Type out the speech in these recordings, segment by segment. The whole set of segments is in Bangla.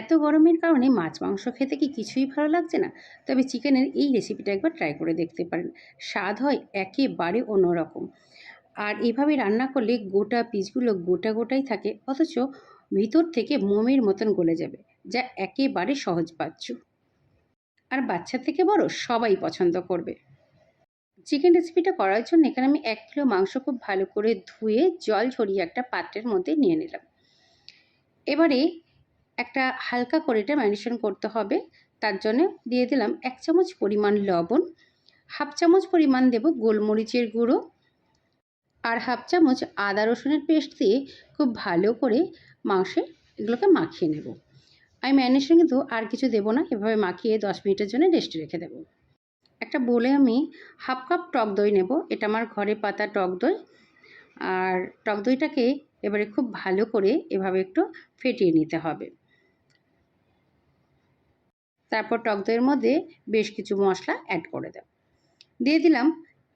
এত গরমের কারণে মাছ, মাংস খেতে কি কিছুই ভালো লাগছে না? তবে চিকেনের এই রেসিপিটা একবার ট্রাই করে দেখতে পারেন। স্বাদ হয় একেবারে অন্যরকম। আর এভাবে রান্না করলে গোটা পিসগুলো গোটা গোটাই থাকে, অথচ ভিতর থেকে মোমের মতন গলে যাবে, যা একেবারে সহজ পাচ্ছ। আর বাচ্চা থেকে বড় সবাই পছন্দ করবে। চিকেন রেসিপিটা করার জন্য এখানে আমি এক কিলো মাংস খুব ভালো করে ধুয়ে জল ঝরিয়ে একটা পাত্রের মধ্যে নিয়ে নিলাম। এবারে একটা হালকা করে এটা ম্যারিনেশন করতে হবে। তার জন্য দিয়ে দিলাম এক চামচ পরিমাণ লবণ, হাফ চামচ পরিমাণ দেব গোলমরিচের গুঁড়ো আর হাফ চামচ আদা রসুনের পেস্ট দিয়ে খুব ভালো করে মাংসে এগুলোকে মাখিয়ে নেব। আমি ম্যারিনেশন কিন্তু আর কিছু দেবো না, এভাবে মাখিয়ে দশ মিনিটের জন্য রেস্টে রেখে দেবো। একটা বলে আমি হাফ কাপ টক দই নেব, এটা আমার ঘরে পাতা টক দই। আর টক দইটাকে এবারে খুব ভালো করে এভাবে একটু ফেটিয়ে নিতে হবে। তারপর টক দইয়ের মধ্যে বেশ কিছু মশলা অ্যাড করে দেব। দিয়ে দিলাম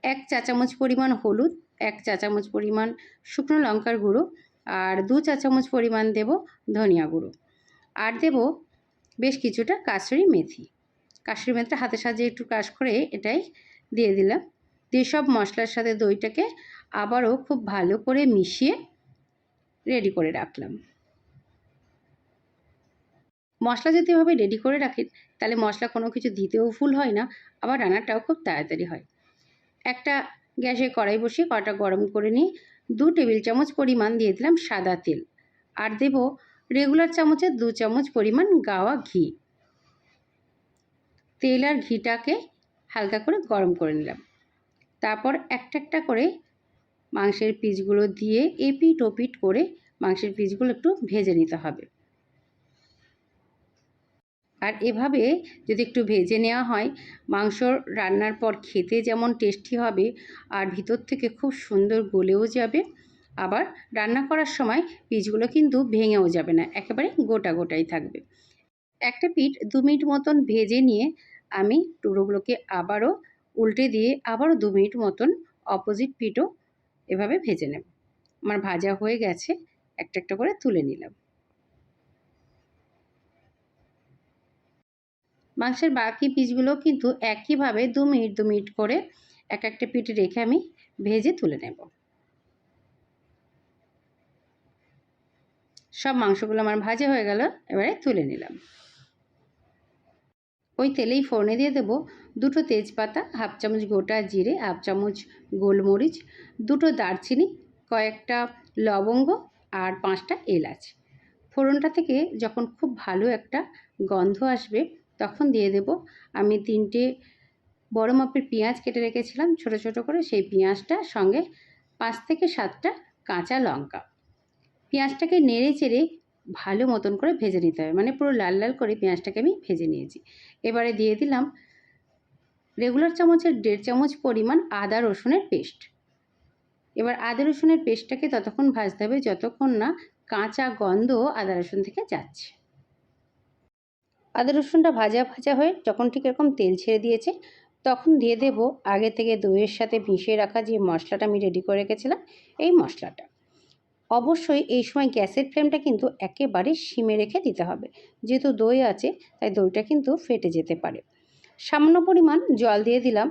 এক চা চামচ পরিমাণ হলুদ, এক চা চামচ পরিমাণ শুকনো লঙ্কার গুঁড়ো আর দু চা চামচ পরিমাণ দেব ধনিয়া গুঁড়ো। আর দেব বেশ কিছুটা কাসুরি মেথি। কাসুরি মেথিটা হাতে সাজিয়ে একটু কাশ করে এটাই দিয়ে দিলাম। দিয়ে সব মশলার সাথে দইটাকে আবারও খুব ভালো করে মিশিয়ে রেডি করে রাখলাম। মশলা যদি এভাবে রেডি করে রাখেন তাহলে মশলা কোনো কিছু দিতেও ফুল হয় না, আবার রান্নাটাও খুব তাড়াতাড়ি হয়। একটা গ্যাসে কড়াই বসিয়ে কড়াটা গরম করে নিয়ে দু টেবিল চামচ পরিমাণ দিয়ে দিলাম সাদা তেল। আর দেব রেগুলার চামচের দু চামচ পরিমাণ গাওয়া ঘি। তেল আর ঘিটাকে হালকা করে গরম করে নিলাম। তারপর একটা একটা করে মাংসের পিসগুলো দিয়ে এপিট ওপিট করে মাংসের পিসগুলো একটু ভেজে নিতে হবে। আর এভাবে যদি একটু ভেজে নেওয়া হয় মাংস রান্নার পর খেতে যেমন টেস্টি হবে আর ভিতর থেকে খুব সুন্দর গলেও যাবে, আবার রান্না করার সময় পিসগুলো কিন্তু ভেঙেও যাবে না, একেবারে গোটা গোটাই থাকবে। একটা পিঠ দু মিনিট মতন ভেজে নিয়ে আমি টুকরোগুলোকে আবারও উল্টে দিয়ে আবারও দু মিনিট মতন অপোজিট পিঠও এভাবে ভেজে নেব। আমার ভাজা হয়ে গেছে, একটা একটা করে তুলে নিলাম। মাংসের বাকি পিসগুলো কিন্তু একইভাবে দু মিনিট দু মিনিট করে এক একটা পিঠে রেখে আমি ভেজে তুলে নেব। সব মাংসগুলো আমার ভাজা হয়ে গেল, এবারে তুলে নিলাম। ওই তেলেই ফোড়নে দিয়ে দেবো দুটো তেজপাতা, হাফ চামচ গোটা জিরে, হাফ চামচ গোলমরিচ, দুটো দারচিনি, কয়েকটা লবঙ্গ আর পাঁচটা এলাচ। ফোড়নটা থেকে যখন খুব ভালো একটা গন্ধ আসবে তখন দিয়ে দেব। আমি তিনটে বড় মাপের পেঁয়াজ কেটে রেখেছিলাম, ছোট ছোট করে। সেই পেঁয়াজটা সঙ্গে পাঁচ থেকে সাতটা কাঁচা লঙ্কা। পেঁয়াজটাকে নেড়ে চেড়ে ভালো মতন করে ভেজে নিতে হবে। মানে পুরো লাল লাল করে পেঁয়াজটাকে আমি ভেজে নিয়েছি। এবারে দিয়ে দিলাম রেগুলার চামচের দেড় চামচ পরিমাণ আদা রসুনের পেস্ট। এবার আদা রসুনের পেস্টটাকে ততক্ষণ ভাজতে হবে যতক্ষণ না কাঁচা গন্ধ আদা রসুন থেকে যাচ্ছে। আদা রসুনটা ভাজা ভাজা হয়ে যখন ঠিক এরকম তেল ছেড়ে দিয়েছে, তখন দিয়ে দেব আগে থেকে দইয়ের সাথে মিশিয়ে রাখা যে মশলাটা আমি রেডি করে রেখেছিলাম, এই মশলাটা। অবশ্যই এই সময় গ্যাসের ফ্লেমটা কিন্তু একেবারে সিমে রেখে দিতে হবে। যেহেতু দই আছে, তাই দইটা কিন্তু ফেটে যেতে পারে। সামান্য পরিমাণ জল দিয়ে দিলাম,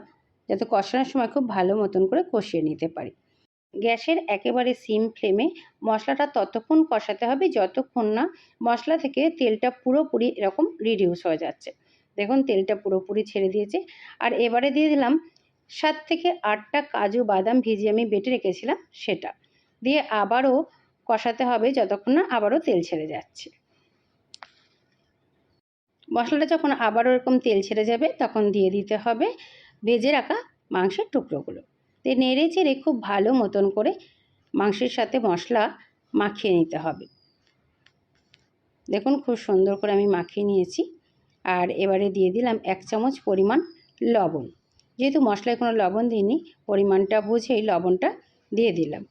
যাতে কষানোর সময় খুব ভালো মতন করে কষিয়ে নিতে পারি। গ্যাসের একেবারে সিম ফ্লেমে মশলাটা ততক্ষণ কষাতে হবে যতক্ষণ না মশলা থেকে তেলটা পুরোপুরি এরকম রিডিউস হয়ে যাচ্ছে। দেখুন, তেলটা পুরোপুরি ছেড়ে দিয়েছে। আর এবারে দিয়ে দিলাম সাত থেকে আটটা কাজু বাদাম ভিজিয়ে আমি বেটে রেখেছিলাম সেটা। দিয়ে আবারও কষাতে হবে যতক্ষণ না আবারও তেল ছেড়ে যাচ্ছে। মশলাটা যখন আবারও এরকম তেল ছেড়ে যাবে তখন দিয়ে দিতে হবে ভেজে রাখা মাংসের টুকরোগুলো। তো নেড়ে চেড়ে খুব ভালো মতন করে মাংসের সাথে মশলা মাখিয়ে নিতে হবে। দেখুন খুব সুন্দর করে আমি মাখিয়ে নিয়েছি। আর এবারে দিয়ে দিলাম এক চামচ পরিমাণ লবণ। যেহেতু মশলায় কোনো লবণ দিইনি, পরিমাণটা বুঝেই লবণটা দিয়ে দিলাম।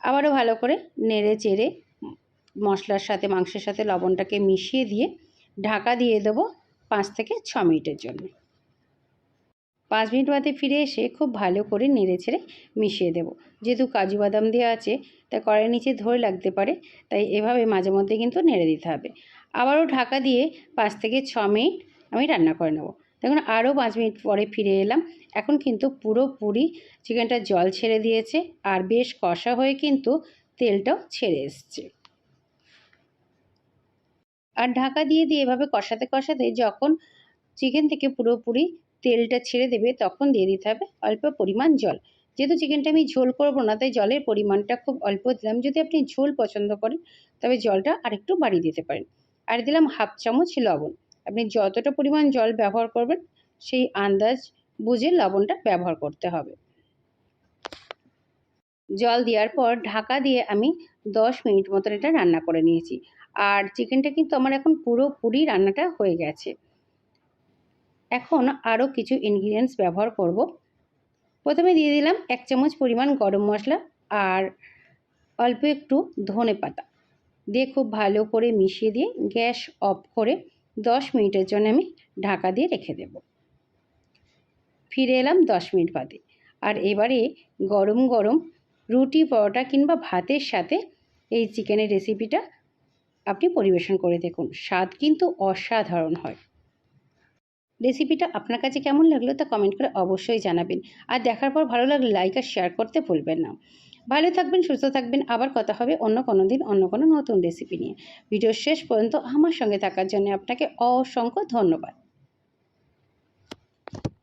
আবারও ভালো করে নেড়ে চেড়ে মশলার সাথে, মাংসের সাথে লবণটাকে মিশিয়ে দিয়ে ঢাকা দিয়ে দেবো পাঁচ থেকে ছ মিনিটের জন্য। পাঁচ মিনিট বাদে ফিরে এসে খুব ভালো করে নেড়ে ছেড়ে মিশিয়ে দেবো। যেহেতু কাজু বাদাম দেওয়া আছে তাই কড়াইয়ের নিচে ধরে লাগতে পারে, তাই এভাবে মাঝে মধ্যে কিন্তু নেড়ে দিতে হবে। আবারও ঢাকা দিয়ে পাঁচ থেকে ছ মিনিট আমি রান্না করে নেব। দেখুন, আরও পাঁচ মিনিট পরে ফিরে এলাম। এখন কিন্তু পুরোপুরি চিকেনটা জল ছেড়ে দিয়েছে, আর বেশ কষা হয়ে কিন্তু তেলটাও ছেড়ে এসছে। আর ঢাকা দিয়ে দিয়ে এভাবে কষাতে কষাতে যখন চিকেন থেকে পুরোপুরি তেলটা ছেড়ে দেবে, তখন দিয়ে দিতে হবে অল্প পরিমাণ জল। যেহেতু চিকেনটা আমি ঝোল করব না, তাই জলের পরিমাণটা খুব অল্প দিলাম। যদি আপনি ঝোল পছন্দ করেন, তবে জলটা আরেকটু বাড়িয়ে দিতে পারেন। আর দিলাম হাফ চামচ লবণ। আপনি যতটা পরিমাণ জল ব্যবহার করবেন, সেই আন্দাজ বুঝে লবণটা ব্যবহার করতে হবে। জল দেওয়ার পর ঢাকা দিয়ে আমি দশ মিনিট মতন এটা রান্না করে নিয়েছি। আর চিকেনটা কিন্তু আমার এখন পুরোপুরি রান্নাটা হয়ে গেছে। এখন আরও কিছু ইনগ্রিডিয়েন্টস ব্যবহার করব। প্রথমে দিয়ে দিলাম এক চামচ পরিমাণ গরম মশলা আর অল্প একটু ধনে পাতা। দিয়ে খুব ভালো করে মিশিয়ে দিয়ে গ্যাস অফ করে দশ মিনিটের জন্য আমি ঢাকা দিয়ে রেখে দেব। ফিরে এলাম দশ মিনিট বাদে। আর এবারে গরম গরম রুটি, পরোটা কিংবা ভাতের সাথে এই চিকেনের রেসিপিটা আপনি পরিবেশন করে দেখুন। স্বাদ কিন্তু অসাধারণ হয়। রেসিপিটা আপনার কাছে কেমন লাগল তা কমেন্ট করে অবশ্যই জানাবেন। আর দেখার পর ভালো লাগলে লাইক আর শেয়ার করতে ভুলবেন না। ভালো থাকবেন, সুস্থ থাকবেন। আবার কথা হবে অন্য কোনো দিন, অন্য কোনো নতুন রেসিপি নিয়ে। ভিডিওর শেষ পর্যন্ত আমার সঙ্গে থাকার জন্য আপনাকে অসংখ্য ধন্যবাদ।